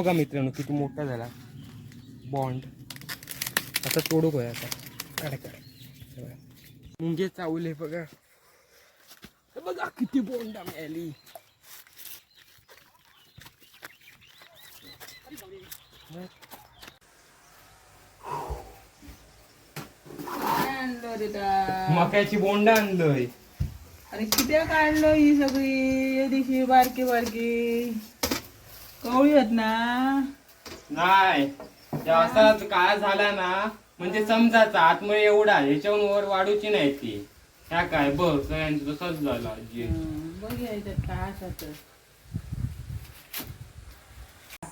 बघा मित्रांनो किती मोठा झाला. बॉन्ड आता तोडू काय आता. काय काय मुंगे चावले बघा. बघा किती बॉन्ड मिळाली आणलं मक्याची बोंड आणलंय. अरे किती काढलं ही सगळी? दिशी दिवशी बारकी बारकी. कवळी आहेत ना. नाही ते असाच काळ झाला ना म्हणजे समजायचा आतमध्ये एवढा ह्याच्याहून वर वाढूची नाही ती. ह्या काय बघ सगळ्यांचं तसंच झालं आजी. बघ या याच्यात काय असाच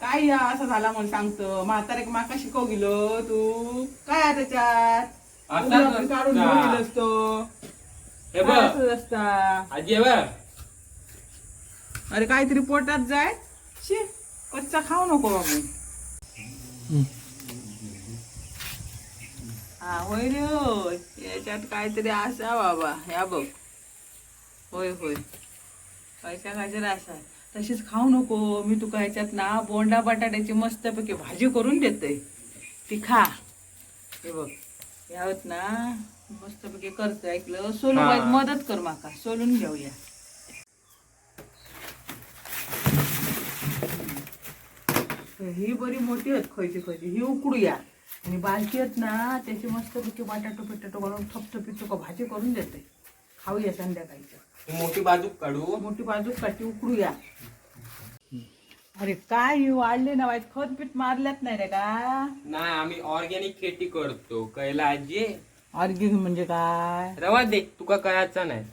काय या असं झाला म्हणून सांगतो. म्हातारे माका शिकव गेलो तू. काय आहे त्याच्यात? असाच उघडं आपण काढून असता. घेऊन गेलो असतो. हे काय असता? आजी हे बघ. अरे काहीतरी पोटात जाय. शी. कच्चा खाऊ नको बाबू. हा होय रे होय. याच्यात काहीतरी असा बाबा ह्या बघ. होय होय. पैसा काहीतरी असा तशीच खाऊ नको. मी तुका ह्याच्यात ना बोंडा बटाट्याची मस्तपैकी भाजी करून देते. ती खा. हे बघ. यावत ना मस्तपैकी करते. ऐकलं? सोलून मदत कर माका. सोलून घेऊया. ही बरी मोठी आहेत खयची खयची ही उकडूया आणि बारकी आहेत ना त्याची मस्तपैकी बटाटो पिटाटो घालून थपथपीत तुका भाजी करून देते. खाऊया संध्याकाळच्या. मोठी बाजू काढू. मोठी बाजू काठी उकडूया अरे काय ही वाढले ना वाईट खत पीठ मारल्यात नाही रे का? नाही आम्ही ऑर्गॅनिक खेती करतो कैला आजी. ऑर्गिक म्हणजे काय? रवा दे तुका कळायचा नाही.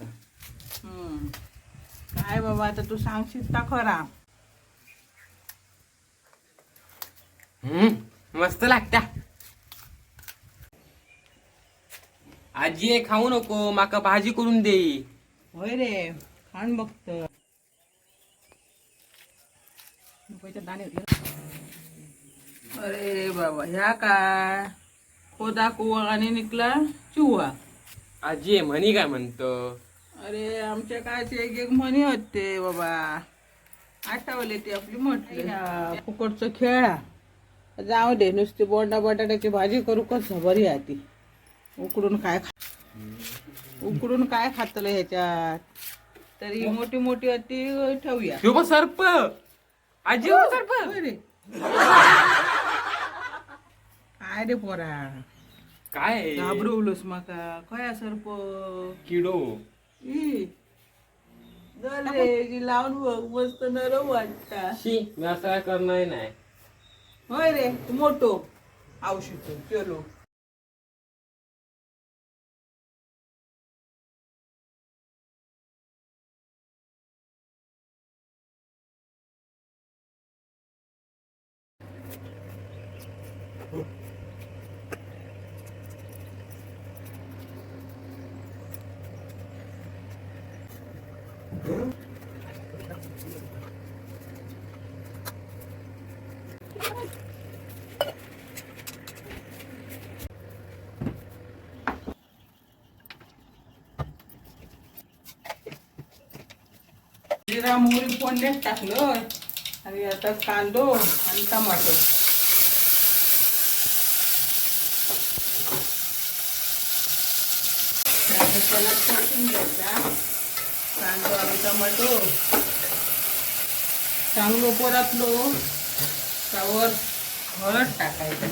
काय बाबा आता तू सांगशील ता खरा हम्म मस्त लागता आजी हे खाऊ नको माका भाजी करून दे. होय रे खाण बघत. अरे बाबा ह्या काय? खोदा कुवा आणि निकला चुवा. आजी हे म्हणी काय म्हणतो? अरे आमच्या काळचे एक एक म्हणी होते बाबा. आठवले ते आपली म्हटली. फुकटचं खेळा. जाऊ दे नुसती बोंडा बटाट्याची भाजी करू कसं बरी आहे ती. उकडून काय खा उकडून काय खातलं ह्याच्यात? तरी मोठी मोठी होती ठेवूया. बघ सर्प. आजी हो सर्प. काय रे पोरा? काय? घाबरवलोस माका. काय सर्प? किडो. ई. लावून बघ मस्त नरम वाटता. शी मी असं काय करणार नाही. होय रे तू मोठो. औषध चलो. जिरा मोहरी फोडण्यात टाकलं आणि आता कांदो आणि टमाटो. त्याला टाकून घ्यायचा. कांदो आणि टमाटो. चांगलो परतलो हो. त्यावर हळद टाकायचं.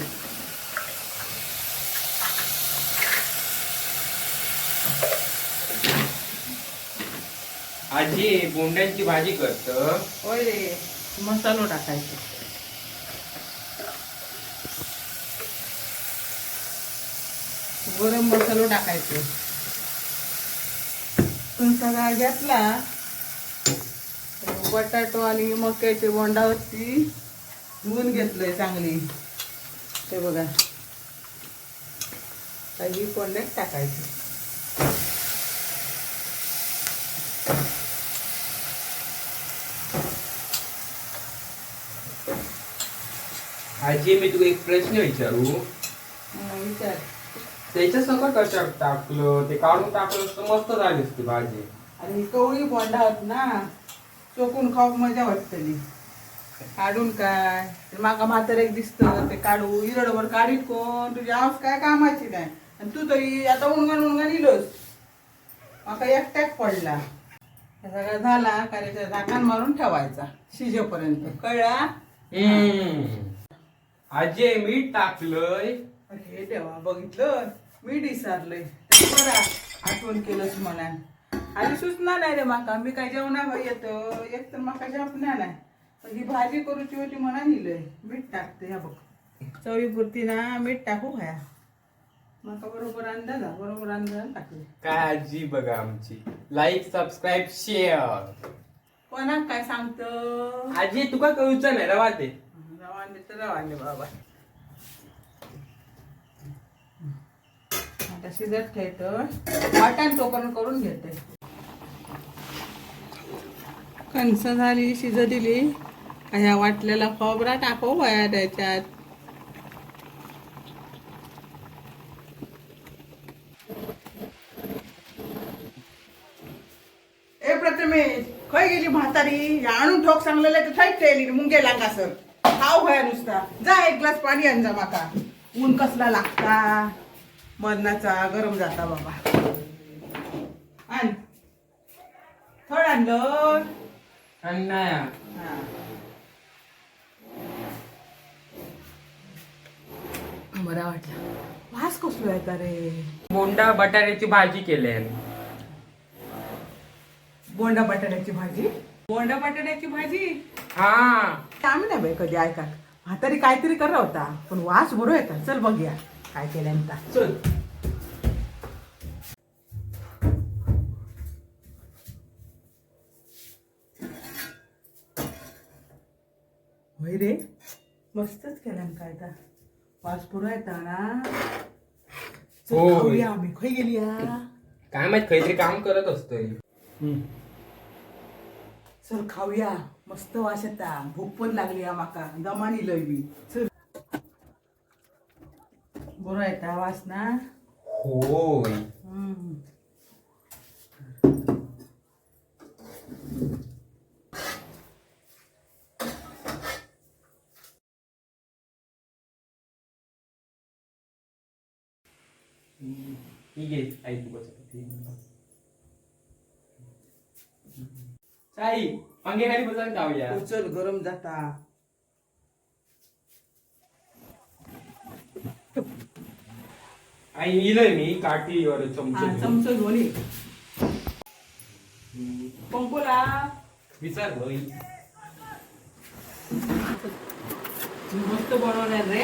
आजी बोंड्यांची भाजी करत. रे मसालो टाकायचो. गरम मसालो टाकायचो. पण सगळा घेतला बटाटो आणि मक्याची बोंडावरती धुवून घेतलंय चांगली. ते बघा. काही कोंड्यात टाकायचं. आजी मी तुला एक प्रश्न विचारू. विचार. त्याच्या सकट कशात टाकलं? ते काढून टाकलं तर मस्त झाली असती भाजी. आणि कवळी बोंडा होत ना चोकून खाऊ मजा वाटतली काढून काय? ते माका म्हातारेक दिसतं ते काढू. इरडवर काढीत कोण? तुझी आवाज काय कामाची नाही. आणि तू तरी आता उणगण उणगण इलोस. माका एकट्याक पडला. हे सगळं झाला का त्याच्या झाकण मारून ठेवायचा. शिजेपर्यंत. कळला? आजे मीठ टाकलंय. हे देवा बघितलं? मी विसरलंय. तर बरं आठवण केलंच म्हणा आधी सुचना नाही रे माका मी काय जेवणा येत? एक तर माका जेवणा नाही पण ही भाजी करूची होती म्हणा निलंय मीठ टाकते ह्या बघ. चवीपुरती ना मीठ टाकू खाया माका बरोबर अंदाज बरोबर अंदाज टाकले. काय आजी बघा आमची. लाईक सबस्क्राईब शेअर कोणाक काय सांगतं? आजी तुका कळूचं नाही रवा ते बाबा. आता शिजत ठेवतो वाटण तोपर्यंत करून घेते. कणस झाली शिज दिली. ह्या वाटलेला खोबरा टाकू वया त्याच्यात. ए प्रथमेश खय गेली म्हातारी? आणून ठोक सांगलेलं तर थंय ठेवली मुंगे लागा खाऊ होया नुसता. जा एक ग्लास पाणी आण जा माका. ऊन कसला लागता? मरणाचा गरम जाता बाबा. आण. थोड आणलं. अन्नाया. हा. बरा वाटला. वास कसलो येता रे? बोंडा बटाट्याची भाजी केली बोंडा बटाट्याची भाजी? बोंडा बटाट्याची भाजी? हा. आम्ही नाही बाई कधी ऐका म्हातारी काहीतरी करा होता पण वास बरो येतात चल बघूया काय केल्यानंतर चल. होय रे मस्तच केल्यान काय तर वास बरो येता ना. चल होय. खाऊया आम्ही. खय गेली या? काय माहीत काहीतरी काम करत असतोय. चल खाऊया. मस्त वास येता भूक पण लागली या माका. दमानी लय बी चल. बरो येता वास ना होय. हम्म. ठीक आहे. आई तू बस. साई अंगे खाली बसून खाऊया चल गरम जाता आई इलय मी काठीवर हा चमचे. चमच घेऊन ये. पंपोला विचार भाई. मस्त बनवणार रे.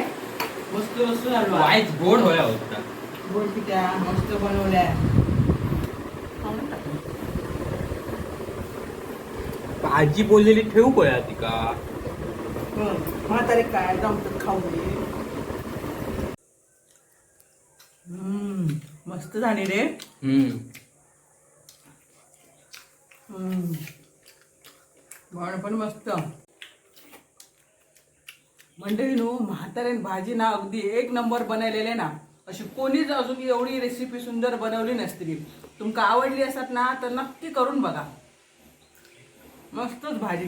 मस्त मस्त झालो वाईच गोड होया होता. गोड पिठ्या मस्त बनवल्या खाऊन टाकू. आजी बोललेली ठेवू कोया तिका हं, म्हातारी काय. हम्म, मस्त झाली रे. हम्म. पण मस्त. मंडळी नो म्हाताऱ्यान भाजी ना अगदी एक नंबर बनवलेले ना अशी कोणीच अजून एवढी रेसिपी सुंदर बनवली नसती. तुमका आवडली असत ना तर नक्की करून बघा. मस्तच भाजी.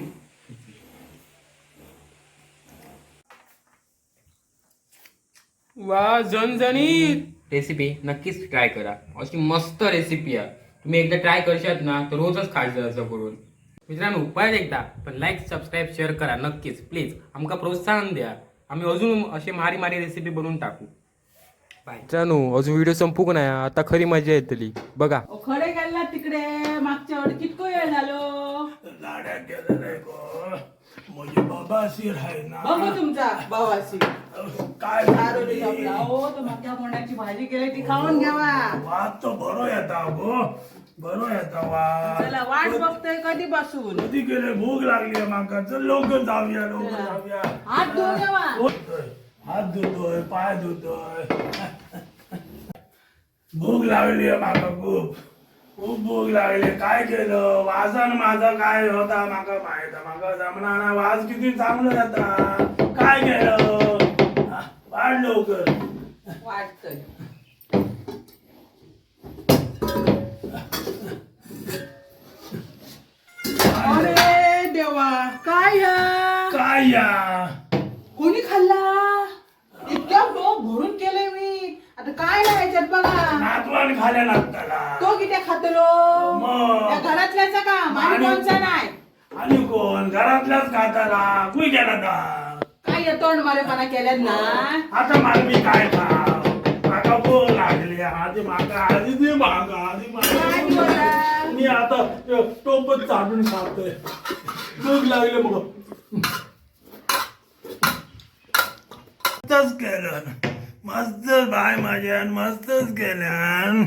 वा झणझणीत. रेसिपी नक्कीच ट्राय करा. अशी मस्त रेसिपी आहे. तुम्ही एकदा ट्राय करशात ना तर रोजच खायचं असं करून. मित्रांनो परत एकदा पण लाईक सबस्क्राईब शेअर करा नक्कीच. प्लीज आमका प्रोत्साहन द्या. आम्ही अजून असे मारी मारी रेसिपी बनवून टाकू. बाय मित्रांनो अजून व्हिडिओ संपूक नाही. आता खरी मजा येतली. बघा. खडे गेला तिकडे. मागच्या वेळी कितको वेळ झालो? लाड्या केलेलं गो. म्हणजे बाबाशीर आहे ना. बघू तुमचा भावाशी. काय दारोडी झोपला. हो तो मागच्या कोणाची भाजी केली ती खाऊन घ्यावा. वाद तो बरो येता गो बरो येता वाद. चला वाट बघतोय कधी बसून कधी गेले? भूक लागली आहे माका. चल लवकर जाऊया लवकर. जाऊया. हात धुवून घ्यावा. धुतोय, हात धुतोय पाय धुतोय. भूक लागली आहे माका खूप. खूप भूक लागली. काय केलं? वाजन माझा काय होता? माका माहीत. माका जमना ना वाज किती चांगलं जाता. काय केलं? वाढ लवकर. अरे देवा. काय ह्या काय आय्या कोणी खाल्ला? इतक्या टोप भरून केलंय आता काय नाही ह्याच्यात बघा. नातवान खाल्या लागताला तो किती खातलो? मग. घरातल्याचा का माझ्या आणि- कोणचा नाही? आणि कोण? घरातल्याच खाताला कुई गेला ता काय या तोंड मारेपणा केल्यात ना? आता मला मी काय खाव माका भूक लागली आधी माका आधी दे मागा आधी काय मागा बोला मी आता टोपच चाटून खातोय. भूक लागले मग केलं. मस्तच बाय माझ्यान मस्तच गेल्यान